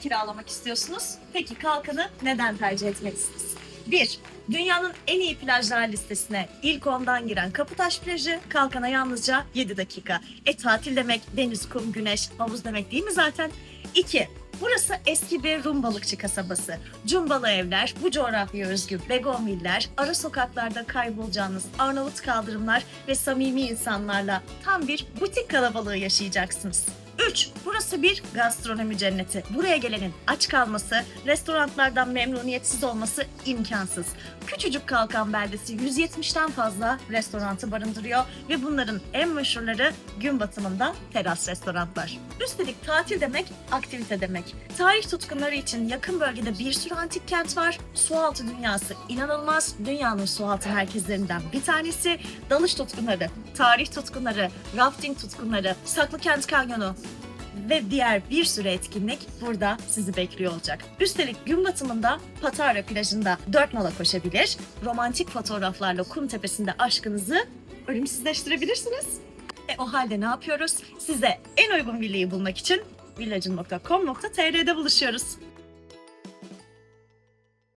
kiralamak istiyorsunuz. Peki Kalkan'ı neden tercih etmelisiniz? 1. Dünyanın en iyi plajlar listesine ilk ondan giren Kaputaş plajı Kalkan'a yalnızca 7 dakika. E tatil demek deniz, kum, güneş, havuz demek değil mi zaten? 2. Burası eski bir Rum balıkçı kasabası. Cumbalı evler, bu coğrafyaya özgü begonviller, ara sokaklarda kaybolacağınız Arnavut kaldırımlar ve samimi insanlarla tam bir butik kalabalığı yaşayacaksınız. 3. Burası bir gastronomi cenneti. Buraya gelenin aç kalması, restoranlardan memnuniyetsiz olması imkansız. Küçücük Kalkan beldesi 170'ten fazla restoranı barındırıyor ve bunların en meşhurları gün batımında teras restoranlar. Üstelik tatil demek aktivite demek. Tarih tutkunları için yakın bölgede bir sürü antik kent var. Sualtı dünyası inanılmaz. Dünyanın sualtı merkezlerinden bir tanesi. Dalış tutkunları, tarih tutkunları, rafting tutkunları, Saklıkent Kanyonu, ve diğer bir sürü etkinlik burada sizi bekliyor olacak. Üstelik gün batımında Patara plajında dört nala koşabilir, romantik fotoğraflarla kum tepesinde aşkınızı ölümsüzleştirebilirsiniz. E o halde ne yapıyoruz? Size en uygun villayı bulmak için villacın.com.tr'de buluşuyoruz.